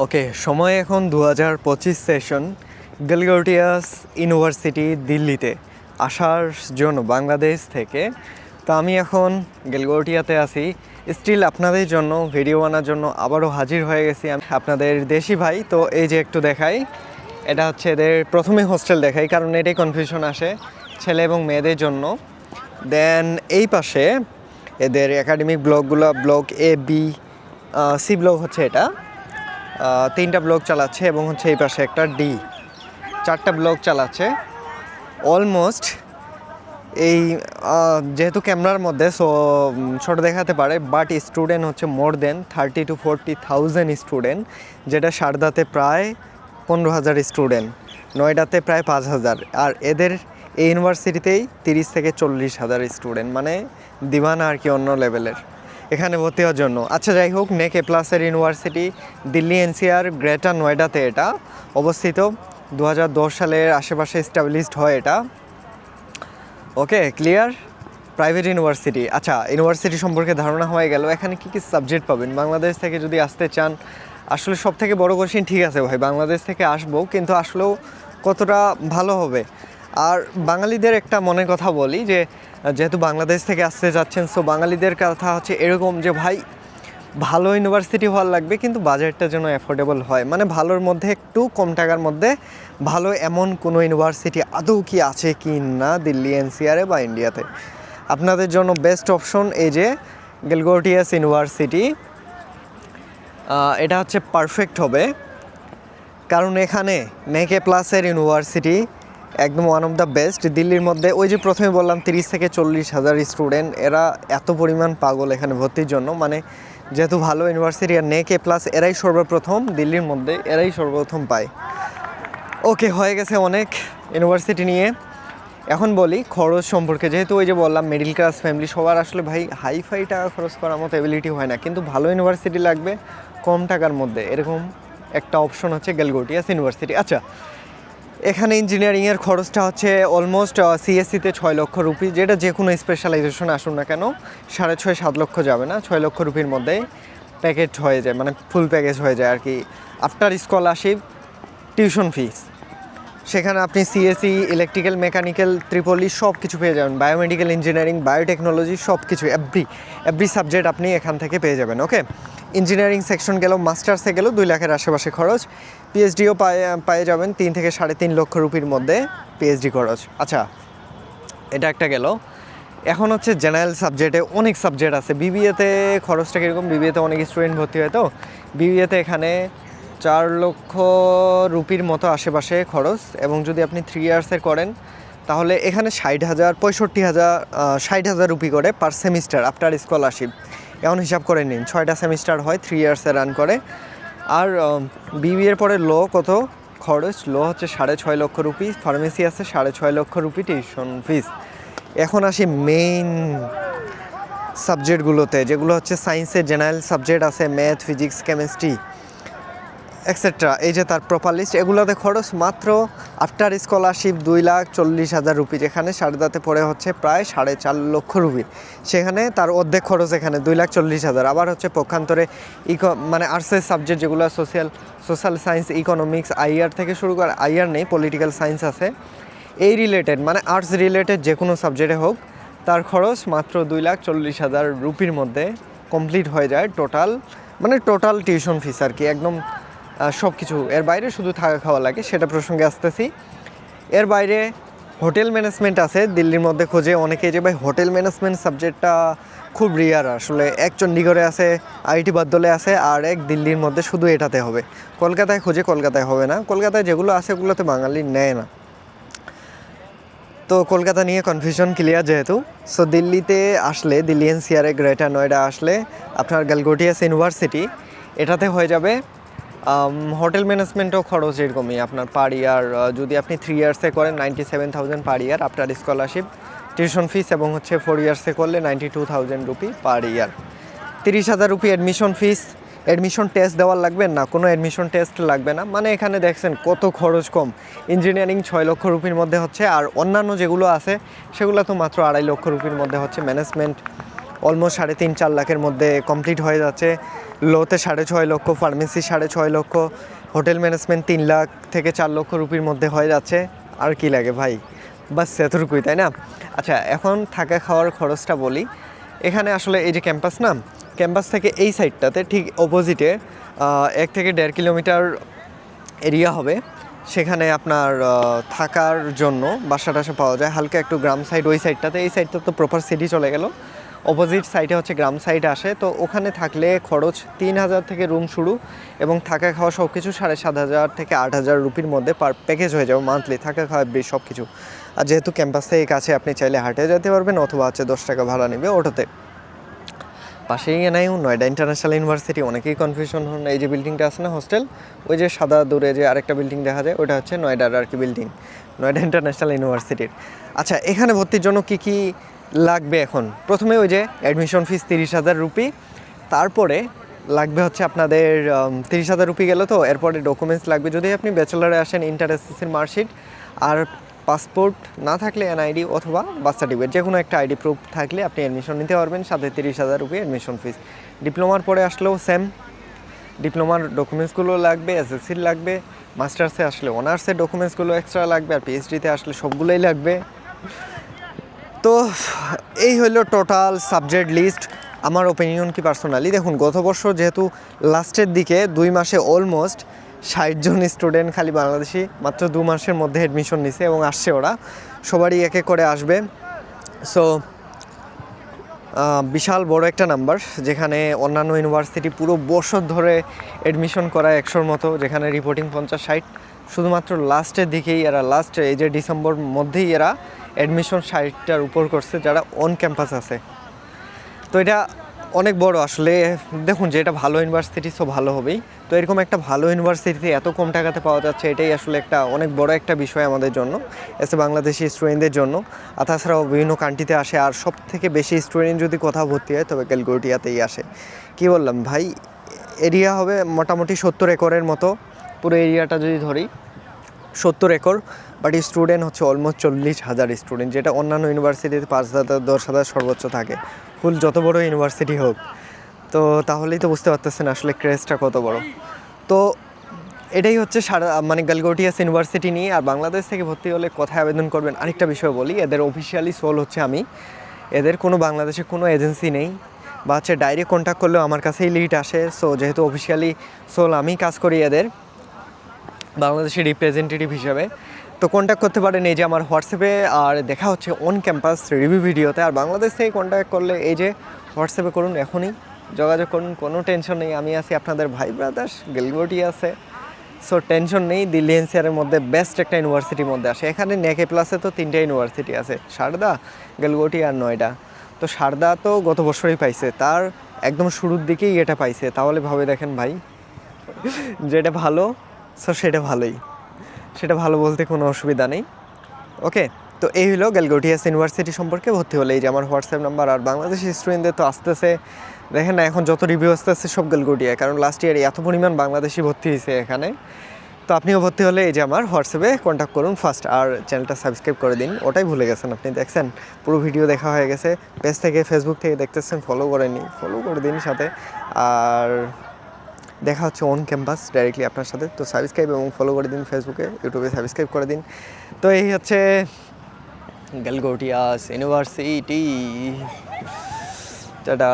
ওকে, সময় এখন দু হাজার পঁচিশ সেশন, গেলগোটিয়াস ইউনিভার্সিটি, দিল্লিতে। আসার জন্য বাংলাদেশ থেকে। তো আমি এখন গেলগোটিয়াতে আছি। স্টিল আপনাদের জন্য ভিডিও আনার জন্য আবারও হাজির হয়ে গেছি আমি। আপনাদের দেশি ভাই, তো এই যে একটু দেখাই। এটা হচ্ছে এদের প্রথমে হোস্টেল দেখাই, কারণ এটাই কনফিউশন আসে ছেলে এবং মেয়েদের জন্য। দেন এই পাশে এদের academic ব্লকগুলো block A B C block হচ্ছে এটা। তিনটা ব্লক চালাচ্ছে এবং হচ্ছে এই পাশে একটা ডি চারটা ব্লক চালাচ্ছে। অলমোস্ট এই যেহেতু ক্যামেরার মধ্যে সো ছোট দেখাতে পারে বাট স্টুডেন্ট হচ্ছে more than thirty two forty thousand student যেটা সারদাতে প্রায় পনেরো হাজার স্টুডেন্ট নয়ডাতে প্রায় পাঁচ হাজার। আর এদের এই ইউনিভার্সিটিতেই তিরিশ থেকে চল্লিশ হাজার স্টুডেন্ট মানে দিবানা আর কি অন্য লেভেলের এখানে ভর্তি হওয়ার জন্য। আচ্ছা যাই হোক, নেক এ প্লাসের ইউনিভার্সিটি, দিল্লি এনসিআর গ্রেটার নয়ডাতে এটা অবস্থিত। দু হাজার দশ সালের আশেপাশে স্টাবলিশড হয় এটা। Okay, clear? Private university. আচ্ছা ইউনিভার্সিটি সম্পর্কে ধারণা হয়ে গেল। এখানে কি কি সাবজেক্ট পাবেন? বাংলাদেশ থেকে যদি আসতে চান, আসলে সব থেকে বড় কোশ্চেন ঠিক আছে ভাই, বাংলাদেশ থেকে আসব, কিন্তু আসলেও কতটা ভালো হবে? আর বাঙালিদের একটা মনের কথা বলি যে, যেহেতু বাংলাদেশ থেকে আসতে যাচ্ছেন সো বাঙালিদের কথা হচ্ছে এরকম যে, ভাই, ভালো ইউনিভার্সিটি হওয়ার লাগবে, কিন্তু বাজেটটা যেন অ্যাফোর্ডেবল হয়। মানে ভালোর মধ্যে একটু কম টাকার মধ্যে ভালো এমন কোনো ইউনিভার্সিটি আদৌ কি আছে কি না দিল্লি, এনসিআরে বা ইন্ডিয়াতে। আপনাদের জন্য বেস্ট অপশন এই যে, গেলগোটিয়াস ইউনিভার্সিটি এটা হচ্ছে পারফেক্ট হবে। কারণ এখানে মেকে প্লাসের ইউনিভার্সিটি একদম ওয়ান অফ দ্য বেস্ট দিল্লির মধ্যে ওই যে প্রথমে বললাম তিরিশ থেকে চল্লিশ হাজার স্টুডেন্ট এরা এত পরিমাণ পাগল এখানে ভর্তির জন্য। মানে যেহেতু ভালো ইউনিভার্সিটি আর নেক প্লাস এরাই সর্বপ্রথম দিল্লির মধ্যে, এরাই সর্বপ্রথম পায়। ওকে হয়ে গেছে অনেক ইউনিভার্সিটি নিয়ে। এখন বলি খরচ সম্পর্কে। যেহেতু ওই যে বললাম মিডিল ক্লাস ফ্যামিলি সবার আসলে ভাই হাই ফাই টাকা খরচ করার মতো এবিলিটি হয় না। কিন্তু ভালো ইউনিভার্সিটি লাগবে কম টাকার মধ্যে। এরকম একটা অপশন হচ্ছে গেলগোটিয়াস ইউনিভার্সিটি আচ্ছা এখানে ইঞ্জিনিয়ারিংয়ের খরচটা হচ্ছে অলমোস্ট সিএসসিতে ছয় লক্ষ রুপি, যেটা যে কোনো স্পেশালাইজেশন আসুন না কেন, সাড়ে ছয়, সাত লক্ষ যাবে না, ছয় লক্ষ রুপির মধ্যে প্যাকেজ হয়ে যায় মানে ফুল প্যাকেজ হয়ে যায় আর কি। আফটার স্কলারশিপ টিউশন ফিস সেখানে আপনি সিএসসি ইলেকট্রিক্যাল মেকানিক্যাল ত্রিপলি সব কিছু পেয়ে যাবেন। বায়োমেডিক্যাল ইঞ্জিনিয়ারিং বায়োটেকনোলজি সব কিছু এভরি এভরি সাবজেক্ট আপনি এখান থেকে পেয়ে যাবেন ওকে ইঞ্জিনিয়ারিং সেকশন গেলেও মাস্টার্সে গেলেও দুই লাখের আশেপাশে খরচ। পিএইচডিও পায়ে পেয়ে যাবেন তিন থেকে সাড়ে তিন লক্ষ রুপির মধ্যে পিএইচডি খরচ। আচ্ছা এটা একটা গেল। এখন হচ্ছে জেনারেল সাবজেক্টে অনেক সাবজেক্ট আছে। বিবিএতে খরচটা কীরকম? বিবিএতে অনেক স্টুডেন্ট ভর্তি হয় তো। বিবিএতে এখানে চার লক্ষ রুপির মতো আশেপাশে খরচ এবং যদি আপনি থ্রি ইয়ার্সের করেন, তাহলে এখানে ষাট হাজার, পঁয়ষট্টি হাজার ষাট হাজার রুপি করে পার সেমিস্টার আফটার স্কলারশিপ এমন হিসাব করে নিন, ছয়টা সেমিস্টার হয় থ্রি ইয়ার্সে রান করে। আর বিবি এর পরে লো কত? খরচ, লো হচ্ছে সাড়ে ছয় লক্ষ রুপি ফার্মেসি আছে সাড়ে ছয় লক্ষ রুপি টিউশন ফিস এখন আসি মেইন সাবজেক্টগুলোতে যেগুলো হচ্ছে সায়েন্সের জেনারেল সাবজেক্ট আছে ম্যাথ ফিজিক্স কেমিস্ট্রি এক্সেট্রা এই যে তার প্রপার লিস্ট এগুলোতে খরচ মাত্র আফটার স্কলারশিপ দুই লাখ চল্লিশ হাজার রুপি, যেখানে সারদাতে পড়ে হচ্ছে প্রায় সাড়ে চার লক্ষ রুপি। সেখানে তার অর্ধেক খরচ এখানে দুই লাখ চল্লিশ হাজার। আবার হচ্ছে পক্ষান্তরে ইকো মানে আর্টসের সাবজেক্ট যেগুলো social social science economics IR থেকে শুরু করে আইআর নেই পলিটিক্যাল সায়েন্স আছে। এই রিলেটেড মানে আর্টস রিলেটেড যে কোনো সাবজেক্টে হোক, তার খরচ মাত্র দুই লাখ চল্লিশ হাজার রুপির মধ্যে কমপ্লিট হয়ে যায় টোটাল মানে টোটাল টিউশন ফিস আর কি, একদম সব কিছু এর বাইরে শুধু থাকা খাওয়া লাগে, সেটা প্রসঙ্গে আসতেছি। এর বাইরে হোটেল ম্যানেজমেন্ট আছে, দিল্লির মধ্যে খোঁজে অনেকে যে, ভাই, হোটেল ম্যানেজমেন্ট সাবজেক্টটা খুব রিয়ার আসলে এক চণ্ডীগড়ে আছে, আইটি বাদ্দলে আছে, আর এক দিল্লির মধ্যে শুধু এটাতে হবে। কলকাতায় খোঁজে কলকাতায় হবে না। কলকাতায় যেগুলো আছে, ওগুলোতে বাঙালি নেয় না। তো কলকাতা নিয়ে কনফিউশন ক্লিয়ার যেহেতু। সো দিল্লিতে আসলে, দিল্লি এনসিআরে, গ্রেটার নয়ডা আসলে আপনার গালগোটিয়াস ইউনিভার্সিটি এটাতে হয়ে যাবে হোটেল ম্যানেজমেন্টও খরচ এরকমই। আপনার পার ইয়ার যদি আপনি থ্রি ইয়ার্সে করেন ninety seven thousand per year আপনার স্কলারশিপ টিউশন ফিস এবং হচ্ছে ফোর ইয়ার্সে করলে ninety two thousand rupee per year তিরিশ হাজার rupee admission fees admission test দেওয়ার লাগবে না, কোনো অ্যাডমিশন টেস্ট লাগবে না। মানে এখানে দেখছেন কত খরচ কম। ইঞ্জিনিয়ারিং ছয় লক্ষ রুপির মধ্যে হচ্ছে, আর অন্যান্য যেগুলো আছে, সেগুলো তো মাত্র আড়াই লক্ষ রুপির মধ্যে হচ্ছে ম্যানেজমেন্ট অলমোস্ট সাড়ে তিন, চার লাখের মধ্যে কমপ্লিট হয়ে যাচ্ছে। লোতে সাড়ে ছয় লক্ষ, ফার্মেসি সাড়ে ছয় লক্ষ, হোটেল ম্যানেজমেন্ট তিন লাখ থেকে চার লক্ষ রুপির মধ্যে হয়ে যাচ্ছে। আর কি লাগে ভাই? বাস এতটুকুই, তাই না? আচ্ছা এখন থাকা খাওয়ার খরচটা বলি। এখানে আসলে এই যে ক্যাম্পাস না, ক্যাম্পাস থেকে এই সাইডটাতে ঠিক অপোজিটে এক থেকে দেড় কিলোমিটার এরিয়া হবে। সেখানে আপনার থাকার জন্য বাসা টাসা পাওয়া যায়। হালকা একটু গ্রাম সাইড ওই সাইডটাতে এই সাইডটা তো প্রপার সিটি চলে গেল। অপোজিট সাইডে হচ্ছে গ্রাম সাইড আসে। তো ওখানে থাকলে খরচ তিন হাজার থেকে রুম শুরু এবং থাকা খাওয়া সব কিছু সাড়ে সাত হাজার থেকে আট হাজার রুপির মধ্যে পার প্যাকেজ হয়ে যাবে মান্থলি থাকা খাওয়া বেশ সব কিছু আর যেহেতু ক্যাম্পাস থেকে কাছে, আপনি চাইলে হাটে যেতে পারবেন অথবা হচ্ছে দশ টাকা ভাড়া নেবে অটোতে। পাশেই এনআইউ, নয়ডা ইন্টারন্যাশনাল ইউনিভার্সিটি, অনেকেই কনফিউশন হন, এই যে বিল্ডিংটা আছে না হোস্টেল ওই যে সাদা দূরে যে আরেকটা বিল্ডিং দেখা যায়, ওটা হচ্ছে নয়ডার আর কি বিল্ডিং নয়ডা ইন্টারন্যাশনাল ইউনিভার্সিটির। আচ্ছা এখানে ভর্তির জন্য কি কি লাগবে এখন। প্রথমে ওই যে অ্যাডমিশন ফিস তিরিশ হাজার রুপি, তারপরে লাগবে হচ্ছে আপনাদের তিরিশ হাজার রুপি গেল তো, এরপরে ডকুমেন্টস লাগবে। যদি আপনি ব্যাচেলারে আসেন ইন্টার এসএসসির মার্কশিট আর পাসপোর্ট না থাকলে এনআইডি অথবা বার্থ সার্টিফিকেট যে কোনো একটা আইডি প্রুফ থাকলে আপনি অ্যাডমিশন নিতে পারবেন, সাথে তিরিশ হাজার রুপি অ্যাডমিশন ফিস ডিপ্লোমার পরে আসলেও সেম ডিপ্লোমার ডকুমেন্টসগুলো লাগবে এসএসসির লাগবে মাস্টার্সে আসলে অনার্সের ডকুমেন্টসগুলো এক্সট্রা লাগবে, আর পিএইচডিতে আসলে সবগুলোই লাগবে। তো এই হলো টোটাল সাবজেক্ট লিস্ট আমার ওপিনিয়ন কি পার্সোনালি দেখুন, গত বছর যেহেতু লাস্টের দিকে দুই মাসে অলমোস্ট ষাট জন স্টুডেন্ট খালি বাংলাদেশি, মাত্র দু মাসের মধ্যে অ্যাডমিশন নিছে এবং আসছে ওরা। সবারই এক এক করে আসবে। সো বিশাল বড় একটা নাম্বার যেখানে অন্যান্য ইউনিভার্সিটি পুরো বছর ধরে অ্যাডমিশন করা একশোর মতো, যেখানে রিপোর্টিং পঞ্চাশ ষাট। শুধুমাত্র লাস্টের দিকেই এরা, লাস্ট এই যে ডিসেম্বর মধ্যেই এরা অ্যাডমিশন সাইটটার উপর করছে, যারা অন ক্যাম্পাস আছে। তো এটা অনেক বড় আসলে, দেখুন যে এটা ভালো ইউনিভার্সিটি সো ভালো হবেই। তো এরকম একটা ভালো ইউনিভার্সিটিতে এত কম টাকাতে পাওয়া যাচ্ছে, এটাই আসলে একটা অনেক বড় একটা বিষয় আমাদের জন্য, এসে বাংলাদেশি স্টুডেন্টদের জন্য। আর তাছাড়াও বিভিন্ন কান্ট্রিতে আসে, আর সব থেকে বেশি স্টুডেন্ট যদি কোথাও ভর্তি হয়, তবে ক্যালকুটিয়াতেই আসে। কি বললাম ভাই, এরিয়া হবে মোটামুটি সত্তর একরের মতো, পুরো এরিয়াটা যদি ধরি সত্তর একর বাট স্টুডেন্ট হচ্ছে অলমোস্ট চল্লিশ হাজার স্টুডেন্ট যেটা অন্যান্য ইউনিভার্সিটিতে পাঁচ হাজার, দশ হাজার সর্বোচ্চ থাকে। ফুল যত বড় ইউনিভার্সিটি হোক। তো তাহলেই তো বুঝতে পারতেছেন আসলে ক্রেজটা কত বড়। তো এটাই হচ্ছে সারা মানে গালগোটিয়াস ইউনিভার্সিটি নিয়ে, আর বাংলাদেশ থেকে ভর্তি হলে কোথায় আবেদন করবেন আরেকটা বিষয় বলি, এদের অফিসিয়ালি সোল হচ্ছে আমি। এদের কোনো বাংলাদেশে কোনো এজেন্সি নেই, বা হচ্ছে ডাইরেক্ট কন্ট্যাক্ট করলেও আমার কাছেই লিড আসে সো যেহেতু অফিসিয়ালি সোল আমি কাজ করি এদের বাংলাদেশের রিপ্রেজেন্টেটিভ হিসাবে। তো কন্ট্যাক্ট করতে পারেন এই যে আমার হোয়াটসঅ্যাপে, আর দেখা হচ্ছে অন ক্যাম্পাস রিভিউ ভিডিওতে আর বাংলাদেশ থেকে কন্ট্যাক্ট করলে এই যে হোয়াটসঅ্যাপে করুন এখনই। যোগাযোগ করুন, কোনো টেনশন নেই। আমি আছি আপনাদের ভাই ব্রাদার্স গেলগোটি আছে। সো টেনশন নেই। দিল্লি এনসিআরের মধ্যে বেস্ট একটা ইউনিভার্সিটির মধ্যে আসে এখানে নেকে প্লাসে তো তিনটা ইউনিভার্সিটি আছে। সারদা, গেলগোটি আর নয়ডা। তো সারদা তো গত বছরই পাইছে। তার একদম শুরুর দিকেই এটা পাইছে। তাহলে ভাবে দেখেন ভাই, যেটা ভালো সো সেটা ভালোই। সেটা ভালো বলতে কোনো অসুবিধা নেই। ওকে তো এই হলো গ্যালগোটিয়াস ইউনিভার্সিটি সম্পর্কে ভর্তি হলে। এই যে আমার হোয়াটসঅ্যাপ নাম্বার আর বাংলাদেশি স্টুডেন্টদের তো আসতেছে। দেখেন না, এখন যত রিভিউ আসতেছে সব গ্যালগোটিয়া কারণ লাস্ট ইয়ারে এত পরিমাণ বাংলাদেশি ভর্তি হয়েছে এখানে। তো আপনিও ভর্তি হলে এই যে আমার হোয়াটসঅ্যাপে কন্ট্যাক্ট করুন ফার্স্ট আর চ্যানেলটা সাবস্ক্রাইব করে দিন। ওটাই ভুলে গেছেন আপনি, দেখছেন? পুরো ভিডিও দেখা হয়ে গেছে। পেজ থেকে ফেসবুক থেকে দেখতেছেন ফলো করে নিন ফলো করে দিন সাথে। আর দেখা হচ্ছে অন ক্যাম্পাস ডাইরেক্টলি আপনার সাথে। তো সাবস্ক্রাইব এবং ফলো করে দিন ফেসবুকে ইউটিউবে সাবস্ক্রাইব করে দিন। তো এই হচ্ছে গেলগোটিয়াস ইউনিভার্সিটি টাটা।